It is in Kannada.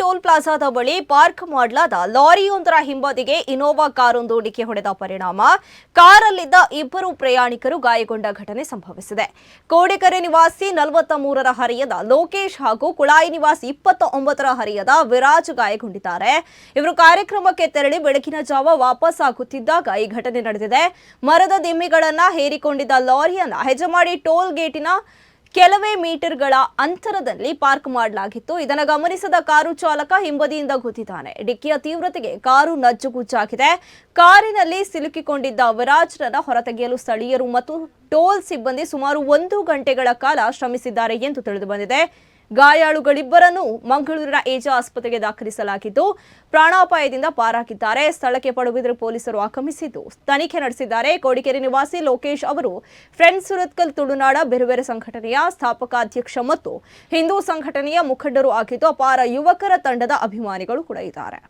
ಟೋಲ್ ಪ್ಲಾಜಾದ ಬಳಿ ಪಾರ್ಕ್ ಮಾಡಲಾದ ಲಾರಿಯೊಂದರ ಹಿಂಬದಿಗೆ ಇನೋವಾ ಕಾರೊಂದು ಡಿಕ್ಕಿ ಹೊಡೆದ ಪರಿಣಾಮ. ಕಾರಲ್ಲಿದ್ದ ಇಬ್ಬರು ಪ್ರಯಾಣಿಕರು ಗಾಯಗೊಂಡ ಘಟನೆ ಸಂಭವಿಸಿದೆ. ಕೋಡಿಕರೆ ನಿವಾಸಿ ನಲವತ್ತ ಮೂರರ ಹರಿಯದ ಲೋಕೇಶ್ ಹಾಗೂ ಕುಳಾಯಿ ನಿವಾಸಿ ಇಪ್ಪತ್ತ ಒಂಬತ್ತರ ಹರಿಯದ ವಿರಾಜ್ ಗಾಯಗೊಂಡಿದ್ದಾರೆ. ಇವರು ಕಾರ್ಯಕ್ರಮಕ್ಕೆ ತೆರಳಿ ಬೆಳಕಿನ ಜಾವ ವಾಪಸ್ ಆಗುತ್ತಿದ್ದಾಗ ಈ ಘಟನೆ ನಡೆದಿದೆ. ಮರದ ದಿಮ್ಮಿಗಳನ್ನ ಹೇರಿಕೊಂಡಿದ್ದ ಲಾರಿಯನ್ನ ಹೆಜಮಾಡಿ ಟೋಲ್ ಗೇಟಿನ ಕೆಲವೇ ಮೀಟರ್ಗಳ ಅಂತರದಲ್ಲಿ ಪಾರ್ಕ್ ಮಾಡಲಾಗಿತ್ತು. ಇದನ್ನು ಗಮನಿಸಿದ ಕಾರು ಚಾಲಕ ಹಿಂಬದಿಯಿಂದ ಗುದ್ದಿದ್ದಾನೆ. ಡಿಕ್ಕಿಯ ತೀವ್ರತೆಗೆ ಕಾರು ನಜ್ಜುಗುಜ್ಜಾಗಿದೆ. ಕಾರಿನಲ್ಲಿ ಸಿಲುಕಿಕೊಂಡಿದ್ದ ವಿರಾಜ್ರನ್ನ ಹೊರತೆಗೆಯಲು ಸ್ಥಳೀಯರು ಮತ್ತು ಟೋಲ್ ಸಿಬ್ಬಂದಿ ಸುಮಾರು ಒಂದು ಗಂಟೆಗಳ ಕಾಲ ಶ್ರಮಿಸಿದ್ದಾರೆ ಎಂದು ತಿಳಿದು ಬಂದಿದೆ. ಗಾಯಾಳುಗಳಿಬ್ಬರನ್ನು ಮಂಗಳೂರಿನ ಏಜಾ ಆಸ್ಪತ್ರೆಗೆ ದಾಖಲಿಸಲಾಗಿದ್ದು, ಪ್ರಾಣಾಪಾಯದಿಂದ ಪಾರಾಗಿದ್ದಾರೆ. ಸ್ಥಳಕ್ಕೆ ಪಡುಬಿದ್ರೆ ಪೊಲೀಸರು ಆಗಮಿಸಿದ್ದು ತನಿಖೆ ನಡೆಸಿದ್ದಾರೆ. ಕೋಡಿಕೆರೆ ನಿವಾಸಿ ಲೋಕೇಶ್ ಅವರು ಫ್ರೆಂಡ್ಸ್ ಸುರತ್ಕಲ್ ತುಳುನಾಡ ಬೇರೆ ಸಂಘಟನೆಯ ಸ್ಥಾಪಕ ಅಧ್ಯಕ್ಷ ಮತ್ತು ಹಿಂದೂ ಸಂಘಟನೆಯ ಮುಖಂಡರು ಆಗಿದ್ದು, ಅಪಾರ ಯುವಕರ ತಂಡದ ಅಭಿಮಾನಿಗಳು ಕೂಡ ಇದ್ದಾರೆ.